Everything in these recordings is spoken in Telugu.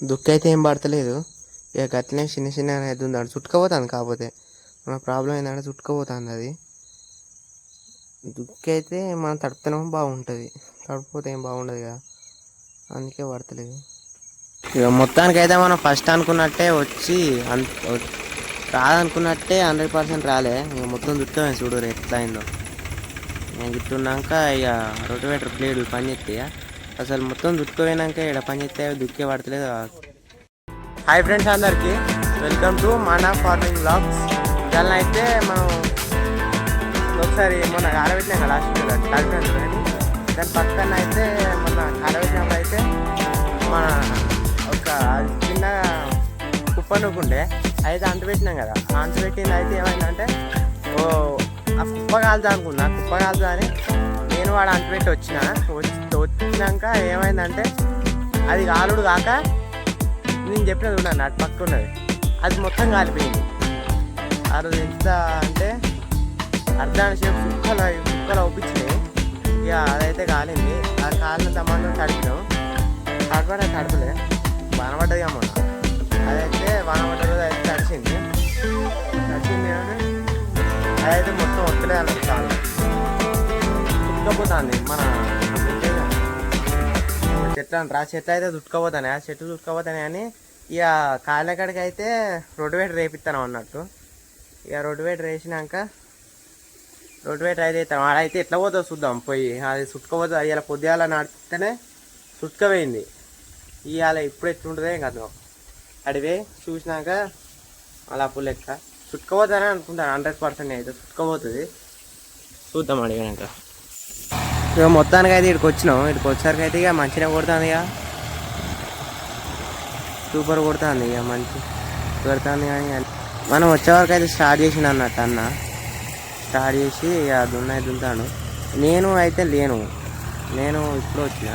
దుక్కి అయితే ఏం పడతలేదు. ఇక గట్లనే చిన్న చిన్న అయితే ఉందండి చుట్టుకపోతుంది కాకపోతే. మన ప్రాబ్లం ఏంటంటే చుట్టుకపోతుంది అది. దుక్కి అయితే మనం తడుపుతేనే బాగుంటుంది. తడిపోతే ఏం బాగుండదు కదా. అందుకే పడతలేదు. ఇక మొత్తానికి అయితే మనం ఫస్ట్ అనుకున్నట్టే వచ్చి రాదనుకున్నట్టే హండ్రెడ్ పర్సెంట్ రాలే. ఇక మొత్తం దుక్కే చూడు ఎట్లా అయిందో నేను గిట్టున్నాక ఇక రోటివేటర్ బ్లేడ్ పని చేస్తాయా అసలు మొత్తం దుక్కుపోయినాక ఇక్కడ పని చేస్తే దుక్కే పడతలేదు హాయ్ ఫ్రెండ్స్ అందరికీ welcome to Mana farming blogs దాని అయితే మనం ఒకసారి మొన్న ఆరబెట్టినాం కదా లాస్ట్ తడిపోయింది కానీ దాని పక్కన అయితే మొన్న ఆరబెట్టినప్పుడు అయితే మన ఒక చిన్న కుప్ప నూకుండే అయితే అంటు పెట్టినాం కదా అంటు పెట్టింది అయితే ఏమైందంటే ఓ ఆ కుప్ప కాలుతా అనుకున్నా కుప్ప కాలుతా అని నేను వాడు అంటుపెట్టి వచ్చిన. వచ్చి వచ్చినాక ఏమైందంటే అది కాలుడు కాక నేను చెప్పినది ఉన్నాను అటు పక్క ఉన్నది. అది మొత్తం కాలిపోయింది. ఆ రోజు ఎంత అంటే అర్ధాన సేపు కుక్కలు కుక్కలు ఒప్పించినాయి. ఇక అదైతే కాలింది. ఆ కాలిన తమ్మాను తడిపినాం. తడపడే తడపలే. వానపడ్డది మొన్న. అదైతే వానపడ్డ రోజు అయితే తడిచింది. తడిచింది అదైతే మొత్తం వస్తలేదు అన్నది కాలం చుట్టుకపోతుంది మన చెట్లు అంటారు ఆ చెట్లు అయితే చుట్టుకపోతాయి ఆ చెట్లు చుట్టుకపోతాయి అని ఇక కాళ్ళ కాడికి అయితే రోడ్డు వేట రేపిస్తాను అన్నట్టు. ఇక రోడ్డు వేట వేసినాక రోడ్డు వేట అయితే ఇస్తాం ఆడైతే ఎట్లా పోతుందో చూద్దాం. పోయి అది చుట్టుకపోతుంది ఇలా పొద్దుగాల నడిపితేనే చుట్టుకపోయింది. ఇవాళ ఇప్పుడు ఎట్లుంటుందే కదా. అడివి చూసినాక అలా అప్పుడు లెక్క చుట్టుకపోతానే అనుకుంటాను హండ్రెడ్ పర్సెంట్ అయితే చుట్టుకపోతుంది. చూద్దాం అడిగినాక. ఇక మొత్తానికి అయితే ఇక్కడికి వచ్చినాం. ఇక్కడికి వచ్చేసరికి అయితే ఇక మంచిగా కొడుతుంది ఇక సూపర్ కొడుతుంది ఇక మంచి కొడుతుంది కానీ మనం వచ్చేవరకు అయితే స్టార్ట్ చేసిండు అన్నట్టు అన్న. స్టార్ట్ చేసి ఇక దున్నై దున్తాను నేను అయితే లేను. నేను ఇప్పుడు వచ్చిన.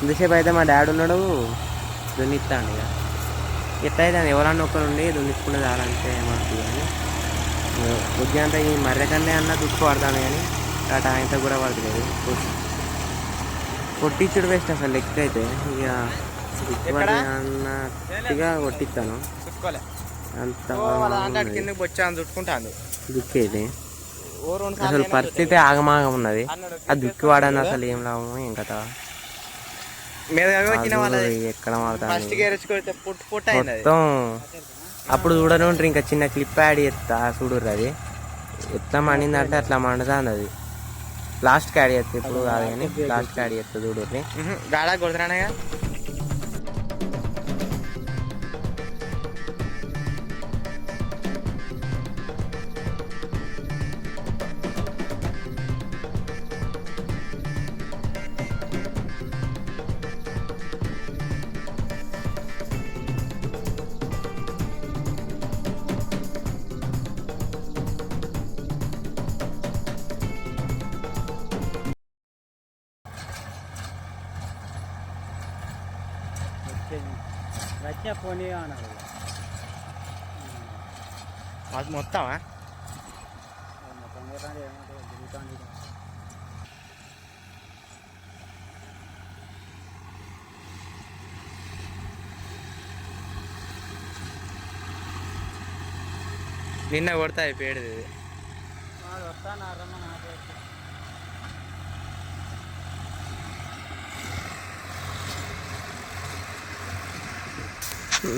ఇంతసేపు అయితే మా డాడీ ఉన్నాడు. దున్నిస్తాను ఇక ఎట్లయితే ఎవరన్నా ఒకరు ఉండి దున్నించుకునే చాలంటే మాకు కానీ బుద్ధి అంతా ఈ మర్రెకన్నే అన్న దుక్కు పడతాను కానీ అట్లా ఆయనతో కూడా పడతలేదు. కొట్టించుడు వేస్ట్ అసలు లెక్క అయితే. ఇక అన్నట్టుగా కొట్టిస్తాను. అంత వచ్చాను చుట్టుకుంటాను అసలు పరిస్థితి ఆగమాగం ఉన్నది. ఆ దుక్కి వాడని అసలు ఏం లాభం ఏం వాళ్ళది ఎక్కడ మొత్తం అప్పుడు చూడని ఇంకా చిన్న క్లిప్ యాడ్ చేస్తా చూడుర్రి అది. ఎట్లా మండిందంటే అట్లా మండుతుంది అది. లాస్ట్కి యాడ్ చేస్తా ఇప్పుడు కాదు కానీ లాస్ట్కి యాడ్ చేస్తా చూడుర్రి మ్మ్. గాడా కొడుతున్నానగా వచ్చే పోనీ అన్నారు అది మొత్తమా మొత్తం కొట్టండి ఏమంటారు తిరుగుతాండి నిన్న కొడతా అయిపోయాడు ఇది వాడు వస్తాను రమ్మ నాకు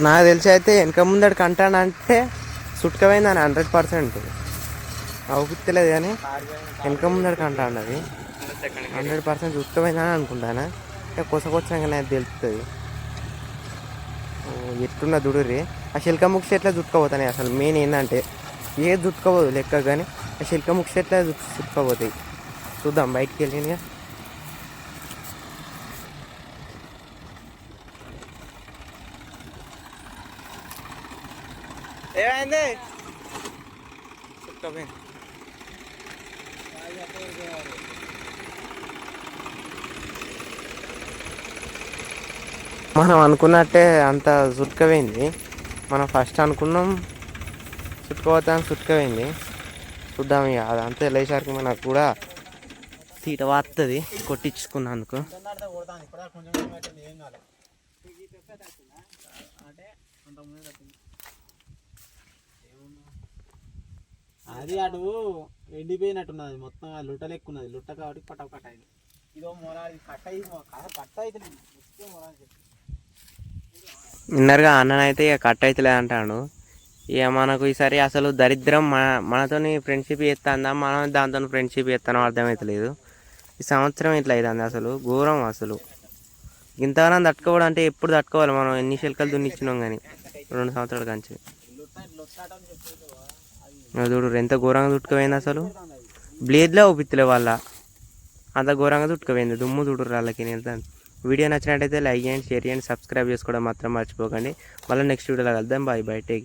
నాకు తెలిసి అయితే వెనక ముందడు కంటానంటే సుట్టుకపోయిందని హండ్రెడ్ పర్సెంట్. అవుపిత్తలేదు కానీ వెనక ముందడు కంటాను అది. హండ్రెడ్ పర్సెంట్ చుట్టుకపోయిందని అనుకుంటాను? ఇక కొసకొచ్చాక నాకు తెలుస్తుంది ఎట్టున్న దుడురి ఆ శిల్క ముక్స్ ఎట్లా చుట్టుకోపోతాయి అసలు మెయిన్ ఏంటంటే ఏ చుట్టుకోపోదు లెక్క కానీ ఆ శిల్క ముక్స్ ఎట్లా చుట్టుకోపోతాయి చూద్దాం బయటికి వెళ్ళినా ఏమైంది? మనం అనుకున్నట్టే అంత చుట్టుకపోయింది మనం ఫస్ట్ అనుకున్నాం చుట్టుకోవద్దాం చుట్టుకపోయింది చూద్దాం ఇక అదంతా వెళ్ళేసరికి మనకు కూడా తీట వస్తుంది కొట్టించుకున్నందుకు. కొడతాను ఇప్పుడు కొంచెం ఏం కాలేదు అది అటు ఎండిపోయినట్టున్నది మొత్తం ఆ లుట్ట లెక్కున్నది లుట్ట కాబట్టి పట పట అయింది. ఇదో మొరాది కట్ట అయింది కట్ట అయితే విన్నర్గా అన్ననైతే ఇక కట్ అవుతలే అంటాడు ఇక మనకు ఈసారి అసలు దరిద్రం మన మనతోని ఫ్రెండ్షిప్ చేస్తుందా మనం దాంతో ఫ్రెండ్షిప్ చేస్తానో అర్థమవుతలేదు ఈ సంవత్సరం ఇట్లా అవుతుంది అసలు ఘోరం అసలు. ఇంతగానం తట్టుకోవడం అంటే ఎప్పుడు తట్టుకోవాలి మనం? ఎన్ని శిల్కలు దున్నిచ్చినాం కానీ రెండు సంవత్సరాల కంచి. చూడు ఎంత ఘోరంగా చుట్టుకుపోయింది అసలు. బ్లేడ్లో ఊపిత్తలే వాళ్ళ. అంత ఘోరంగా చుట్టుకుపోయింది దుమ్ము చూడరు వాళ్ళకి నేను వీడియో నచ్చినట్టయితే లైక్ చేయండి షేర్ చేయండి సబ్స్క్రైబ్ చేసుకోవడం మాత్రం మర్చిపోకండి. మళ్ళీ నెక్స్ట్ వీడియోలో కలుద్దాం. Bye bye take